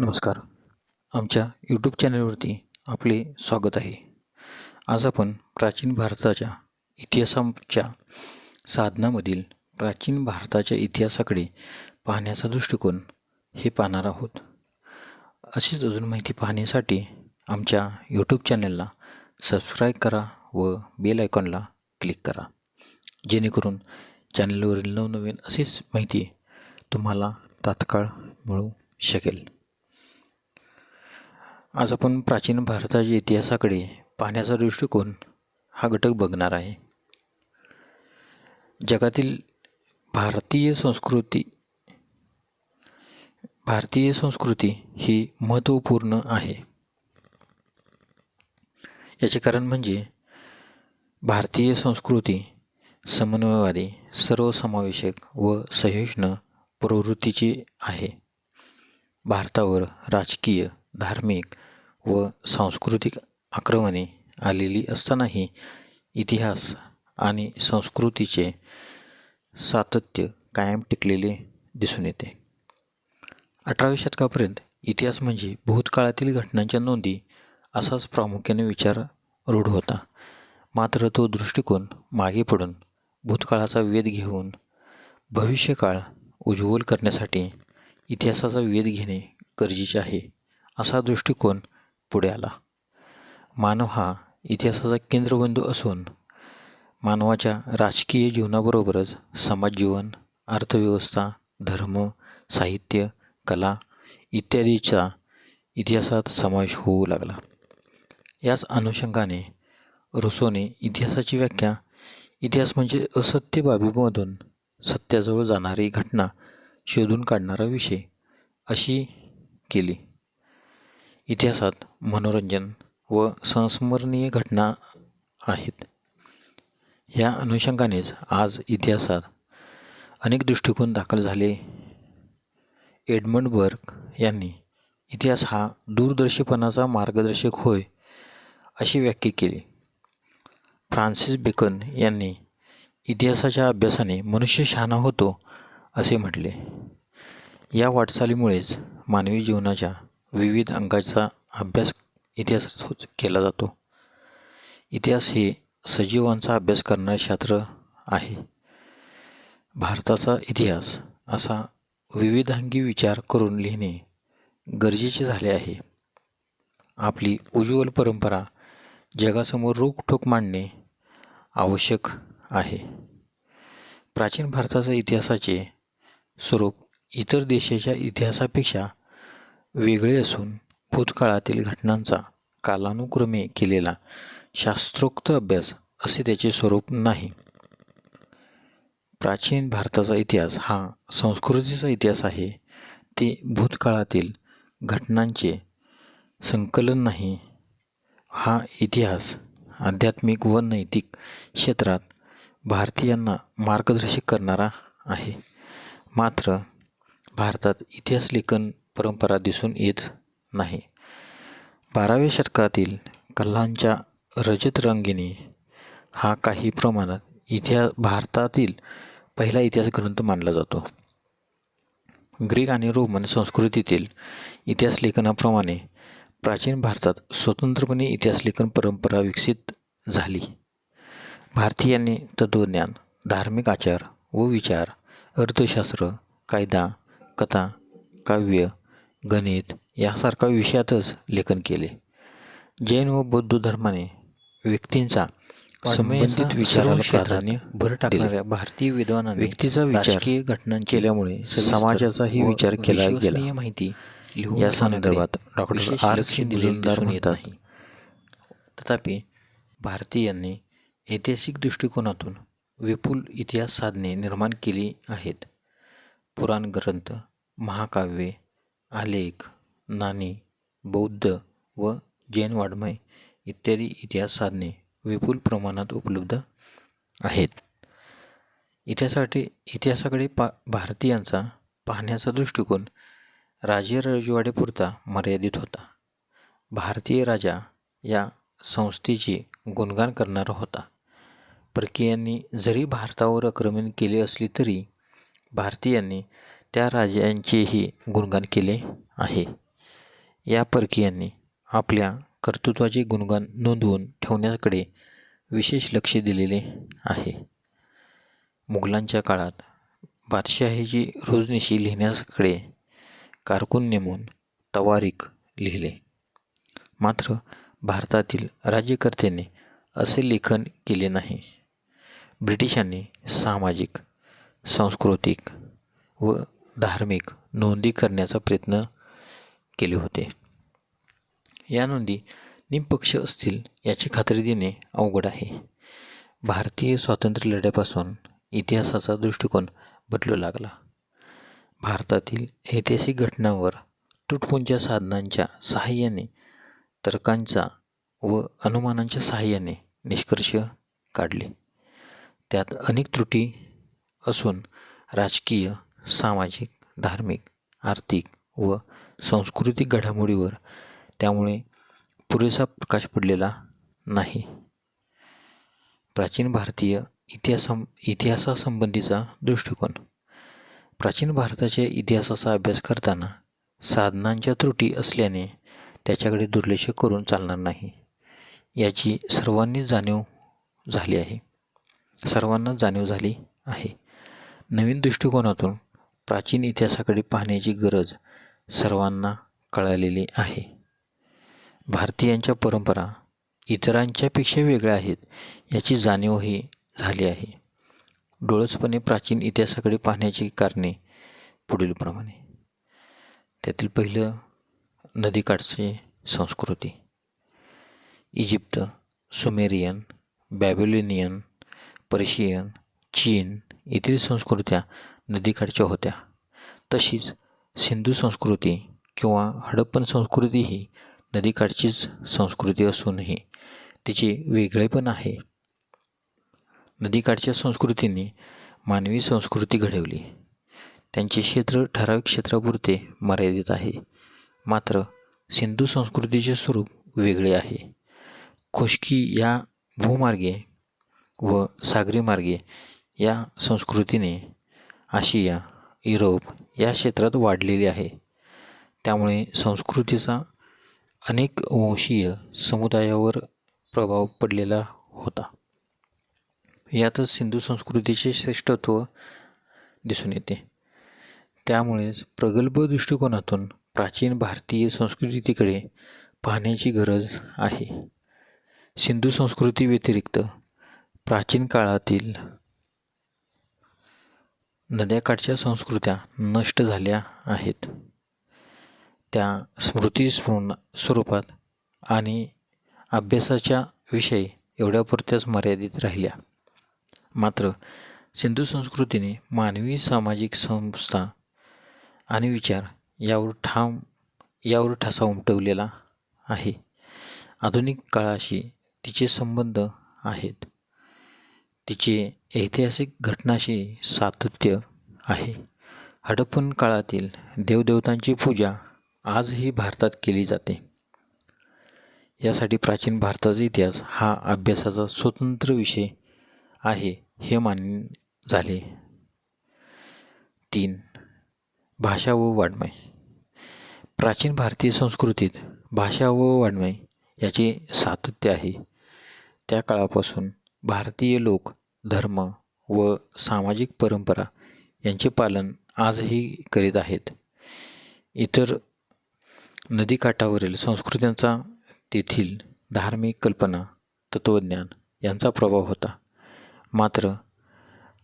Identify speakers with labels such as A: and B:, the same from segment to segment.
A: नमस्कार. आमच्या यूट्यूब चॅनलवरती आपले स्वागत आहे. आज आपण प्राचीन भारताच्या इतिहासाच्या साधनामधील प्राचीन भारताच्या इतिहासाकडे पाहण्याचा दृष्टिकोन हे पाहणार आहोत. अशीच अजून माहिती पाहण्यासाठी आमच्या यूट्यूब चॅनलला सबस्क्राईब करा व बेल आयकॉनला क्लिक करा. जेणेकरून चॅनलवरील नवनवीन अशीच माहिती तुम्हाला तात्काळ मिळू शकेल. आज आपण प्राचीन भारताच्या इतिहासाकडे पाहण्याचा दृष्टिकोन हा घटक बघणार आहे. जगातील भारतीय संस्कृती भारतीय संस्कृती ही महत्त्वपूर्ण आहे. याचे कारण म्हणजे भारतीय संस्कृती समन्वयवादी सर्वसमावेशक व सहिष्ण प्रवृत्तीची आहे. भारतावर राजकीय धार्मिक व सांस्कृतिक आक्रमणे आलेली असतानाही इतिहास आणि संस्कृतीचे सातत्य कायम टिकलेले दिसून येते. अठराव्या शतकापर्यंत इतिहास म्हणजे भूतकाळातील घटनांच्या नोंदी असाच प्रामुख्याने विचार रूढ होता. मात्र तो दृष्टिकोन मागे पडून भूतकाळाचा वेध घेऊन भविष्यकाळ उज्ज्वल करण्यासाठी इतिहासाचा वेध घेणे गरजेचे आहे. असा दृष्टिकोन पुढे आला. मानव हा इतिहासाचा केंद्रबिंदू असून मानवाच्या राजकीय जीवनाबरोबरच समाजजीवन अर्थव्यवस्था धर्म साहित्य कला इत्यादीचा इतिहासात समावेश होऊ लागला. याच अनुषंगाने रुसोने इतिहासाची व्याख्या इतिहास म्हणजे असत्य बाबीमधून सत्याजवळ जाणारी घटना शोधून काढणारा विषय अशी केली. इतिहासात मनोरंजन व संस्मरणीय घटना आहेत. या अनुषंगानेच आज इतिहासात अनेक दृष्टिकोन दाखल झाले. एडमंड बर्क यांनी इतिहास हा दूरदर्शीपणाचा मार्गदर्शक होय अशी व्याख्या केली. फ्रान्सिस बेकन यांनी इतिहासाच्या अभ्यासाने मनुष्य शहाणा होतो असे म्हटले. या वाटचालीमुळेच मानवी जीवनाच्या विविध अंगाचा अभ्यास इतिहास केला जातो. इतिहास हे सजीवांचा अभ्यास करणारे शास्त्र आहे. भारताचा इतिहास असा विविधांगी विचार करून लिहिणे गरजेचे झाले आहे. आपली उज्ज्वल परंपरा जगासमोर रोखठोक मांडणे आवश्यक आहे. प्राचीन भारताच्या इतिहासाचे स्वरूप इतर देशाच्या इतिहासापेक्षा वेगळे असून भूतकाळातील घटनांचा कालानुक्रमे केलेला शास्त्रोक्त अभ्यास असे त्याचे स्वरूप नाही. प्राचीन भारताचा इतिहास हा संस्कृतीचा इतिहास आहे. ते भूतकाळातील घटनांचे संकलन नाही. हा इतिहास आध्यात्मिक व नैतिक क्षेत्रात भारतीयांना मार्गदर्शक करणारा आहे. मात्र भारतात इतिहास लेखन परंपरा दिसून येत नाही. बाराव्या शतकातील कल्लांच्या रजत रंगिणी हा काही प्रमाणात इतिहास भारतातील पहिला इतिहास ग्रंथ मानला जातो. ग्रीक आणि रोमन संस्कृतीतील इतिहास लेखनाप्रमाणे प्राचीन भारतात स्वतंत्रपणे इतिहास लेखन परंपरा विकसित झाली. भारतीयांनी तत्त्वज्ञान धार्मिक आचार व विचार अर्थशास्त्र कायदा कथा काव्य गणित यासारख्या विषयातच लेखन केले. जैन व बौद्ध धर्माने व्यक्तींचा संबंधित विचाराला प्राधान्य भर टाकणाऱ्या भारतीय विद्वानांनी व्यक्तीचा राजकीय घटना केल्यामुळे समाजाचाही विचार केला गेला. माहिती या संदर्भात डॉक्टर आर. सी. दिलेलदार नाही. तथापि भारतीयांनी ऐतिहासिक दृष्टिकोनातून विपुल इतिहास साधने निर्माण केली आहेत. पुराण ग्रंथ महाकाव्ये आलेख नाणी बौद्ध व जैन वाङ्मय इत्यादी इतिहास साधने विपुल प्रमाणात उपलब्ध आहेत. इतिहासासाठी इतिहासाकडे पा भारतीयांचा पाहण्याचा दृष्टिकोन राजे रजवाडेपुरता मर्यादित होता. भारतीय राजा या संस्थेची गुणगान करणारा होता. परकीयांनी जरी भारतावर आक्रमण केले असली तरी भारतीयांनी त्या राजांचेही गुणगान केले आहे. या परकीयांनी आपल्या कर्तृत्वाचे गुणगान नोंदवून ठेवण्याकडे विशेष लक्ष दिलेले आहे. मुघलांच्या काळात बादशाहीची रोजनिशी लिहिण्याकडे कारकून नेमून तवारीख लिहिले. मात्र भारतातील राज्यकर्त्यांनी असे लेखन केले नाही. ब्रिटिशांनी सामाजिक सांस्कृतिक व धार्मिक नोंदी करण्याचा प्रयत्न केले होते. या नोंदी निपक्ष असतील याची खात्री देणे अवघड आहे. भारतीय स्वातंत्र्य लढ्यापासून इतिहासाचा दृष्टिकोन बदलू लागला. भारतातील ऐतिहासिक घटनांवर तुटपुंच्या साधनांच्या सहाय्याने तर्कांचा व अनुमानांच्या सहाय्याने निष्कर्ष काढले. त्यात अनेक त्रुटी असून राजकीय सामाजिक धार्मिक आर्थिक व सांस्कृतिक घडामोडीवर त्यामुळे पुरेसा प्रकाश पडलेला नाही. प्राचीन भारतीय इतिहासा इतिहासासंबंधीचा दृष्टिकोन. प्राचीन भारताच्या इतिहासाचा अभ्यास करताना साधनांच्या त्रुटी असल्याने त्याच्याकडे दुर्लक्ष करून चालणार नाही. याची सर्वांनीच जाणीव झाली आहे. सर्वांनाच जाणीव झाली आहे. नवीन दृष्टिकोनातून प्राचीन इतिहासाकडे पाहण्याची गरज सर्वांना कळालेली आहे. भारतीयांच्या परंपरा इतरांच्यापेक्षा वेगळ्या आहेत याची जाणीवही झाली आहे. डोळसपणे प्राचीन इतिहासाकडे पाहण्याची कारणे पुढीलप्रमाणे. त्यातील पहिलं नदीकाठची संस्कृती. इजिप्त सुमेरियन बॅबिलोनियन पर्शियन चीन येथील संस्कृत्या नदीकाठच्या होत्या. तशीच सिंधू संस्कृती किंवा हडप्पन संस्कृती ही नदीकाठचीच संस्कृती असूनही तिचे वेगळेपण आहे. नदीकाठच्या संस्कृतीने मानवी संस्कृती घडवली. त्यांचे क्षेत्र ठराविक क्षेत्रापुरते मर्यादित आहे. मात्र सिंधू संस्कृतीचे स्वरूप वेगळे आहे. खुशकी या भूमार्गे व सागरी मार्गे या संस्कृतीने आशिया युरोप या क्षेत्रात वाढलेली आहे. त्यामुळे संस्कृतीचा अनेक वंशीय समुदायावर प्रभाव पडलेला होता. यातच सिंधू संस्कृतीचे श्रेष्ठत्व दिसून येते. त्यामुळेच प्रगल्भ दृष्टिकोनातून प्राचीन भारतीय संस्कृतीकडे पाहण्याची गरज आहे. सिंधू संस्कृती व्यतिरिक्त प्राचीन काळातील नद्याकाठच्या संस्कृत्या नष्ट झाल्या आहेत. त्या स्मृती स्वरूपात आणि अभ्यासाच्या विषयी एवढ्यापुरत्याच मर्यादित राहिल्या. मात्र सिंधू संस्कृतीने मानवी सामाजिक संस्था आणि विचार यावर ठाम यावर ठसा उमटवलेला आहे. आधुनिक काळाशी तिचे संबंध आहेत. तिचे ऐतिहासिक घटनाशी सातत्य आहे. हडप्पन काळातील देवदेवतांची पूजा आजही भारतात केली जाते. यासाठी प्राचीन भारताचा इतिहास हा अभ्यासाचा स्वतंत्र विषय आहे हे मान्य झाले. तीन. भाषा व वाङ्मय प्राचीन भारतीय संस्कृतीत भाषा व वाङ्मय याचे सातत्य आहे. त्या काळापासून भारतीय लोक धर्म व सामाजिक परंपरा यांचे पालन आजही करीत आहेत. इतर नदीकाठावरील संस्कृत्यांचा तेथील धार्मिक कल्पना तत्त्वज्ञान यांचा प्रभाव होता. मात्र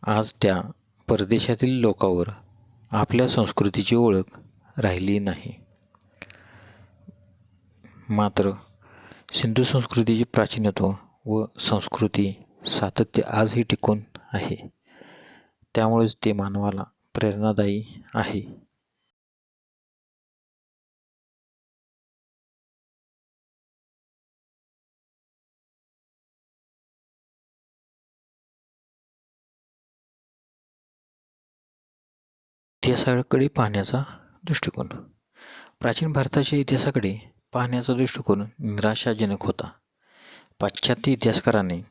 A: आज त्या परदेशातील लोकांवर आपल्या संस्कृतीची ओळख राहिली नाही. मात्र सिंधू संस्कृतीचे प्राचीनत्व व संस्कृती सातत्य आजही टिकून आहे. त्यामुळेच ते मानवाला प्रेरणादायी आहे. इतिहासाकडे पाहण्याचा दृष्टिकोन. प्राचीन भारताच्या इतिहासाकडे पाहण्याचा दृष्टिकोन निराशाजनक होता. पाश्चात्य इतिहासकारांनी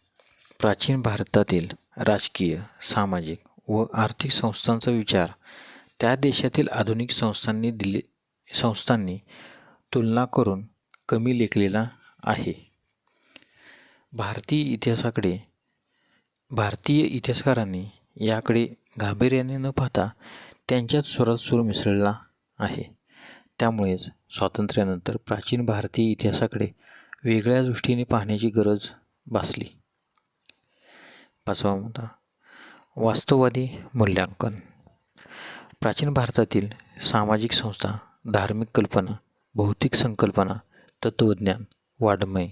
A: प्राचीन भारतातील राजकीय सामाजिक व आर्थिक संस्थांचा विचार. त्या देशातील आधुनिक संस्थांनी दिले संस्थांनी तुलना करून कमी लेखलेला आहे. भारतीय इतिहासाकडे भारतीय इतिहासकारांनी याकडे गांभीर्याने न पाहता त्यांच्यात स्वरात सूर मिसळला आहे. त्यामुळेच स्वातंत्र्यानंतर प्राचीन भारतीय इतिहासाकडे वेगळ्या दृष्टीने पाहण्याची गरज भासली. पाचवा मुद्दा. वास्तववादी मूल्यांकन. प्राचीन भारतातील सामाजिक संस्था धार्मिक कल्पना भौतिक संकल्पना तत्त्वज्ञान वाङ्मय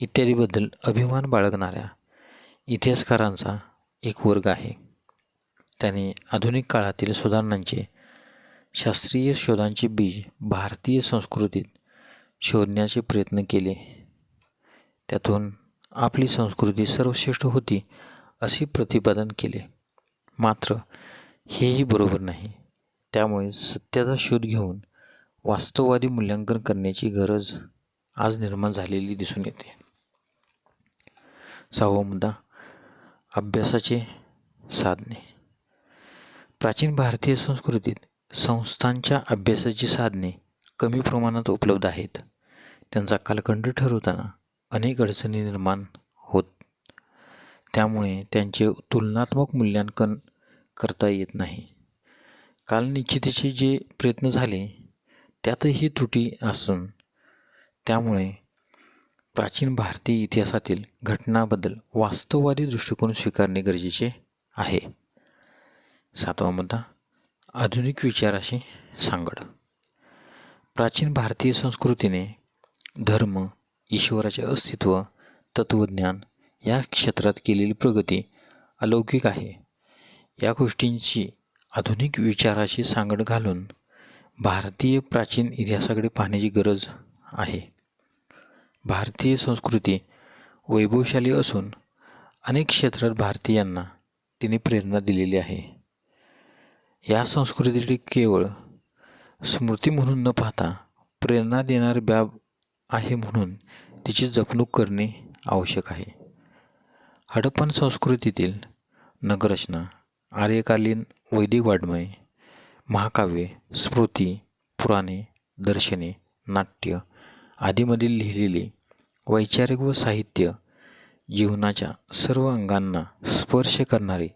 A: इत्यादीबद्दल अभिमान बाळगणाऱ्या इतिहासकारांचा एक वर्ग आहे. त्याने आधुनिक काळातील सुधारणांचे शास्त्रीय शोधांचे बीज भारतीय संस्कृतीत शोधण्याचे प्रयत्न केले. त्यातून आपली संस्कृती सर्वश्रेष्ठ होती असे प्रतिपादन केले. मात्र हेही बरोबर नाही. त्यामुळे सत्याचा शोध घेऊन वास्तववादी मूल्यांकन करण्याची गरज आज निर्माण झालेली दिसून येते. सहावा मुद्दा अभ्यासाचे साधने. प्राचीन भारतीय संस्कृतीत संस्थांच्या अभ्यासाची साधने कमी प्रमाणात उपलब्ध आहेत. त्यांचा कालखंड ठरवताना अनेक अडचणी निर्माण होत. त्यामुळे त्यांचे तुलनात्मक मूल्यांकन करता येत नाही. कालनिश्चितीचे जे प्रयत्न झाले त्यातही त्रुटी असून त्यामुळे प्राचीन भारतीय इतिहासातील घटनाबद्दल वास्तववादी दृष्टिकोन स्वीकारणे गरजेचे आहे. सातवा मुद्दा आधुनिक विचाराशी सांगड. प्राचीन भारतीय संस्कृतीने धर्म ईश्वराचे अस्तित्व तत्त्वज्ञान या क्षेत्रात केलेली प्रगती अलौकिक आहे. या गोष्टींची आधुनिक विचाराशी सांगड घालून भारतीय प्राचीन इतिहासाकडे पाहण्याची गरज आहे. भारतीय संस्कृती वैभवशाली असून अनेक क्षेत्रात भारतीयांना तिने प्रेरणा दिलेली आहे. या संस्कृतीची केवळ स्मृती म्हणून न पाहता प्रेरणा देणारी बाब आहे म्हणून तिची जपणूक करणे आवश्यक आहे. हडप्पन संस्कृतीतील नगररचना आर्यकालीन वैदिक वाड्मय महाकाव्ये स्मृती पुराणे दर्शने नाट्य आदीमधील लिहिलेले वैचारिक व साहित्य जीवनाच्या सर्व अंगांना स्पर्श करणारे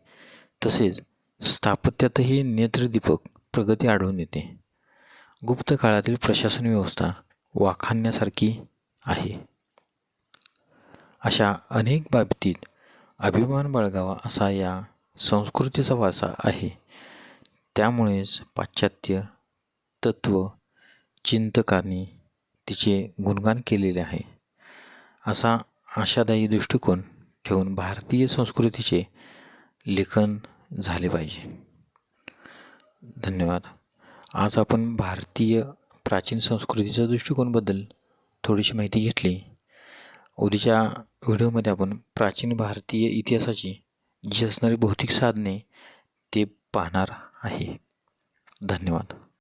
A: तसेच स्थापत्यातही नेत्रदीपक प्रगती आढळून येते. गुप्त काळातील प्रशासन व्यवस्था वाखाणण्यासारखी आहे. अशा अनेक बाबतीत अभिमान बाळगावा असा या संस्कृतीचा वारसा आहे. त्यामुळेच पाश्चात्य तत्त्व चिंतकांनी तिचे गुणगान केलेले आहे. असा आशादायी दृष्टिकोन ठेवून भारतीय संस्कृतीचे लेखन झाले पाहिजे. धन्यवाद. आज आपण भारतीय प्राचीन संस्कृतीच्या दृष्टिकोनबद्दल थोडीशी माहिती घेतली. उद्याच्या व्हिडिओमध्ये आपण प्राचीन भारतीय इतिहासाची जी असणारी भौतिक साधने ते पाहणार आहे. धन्यवाद.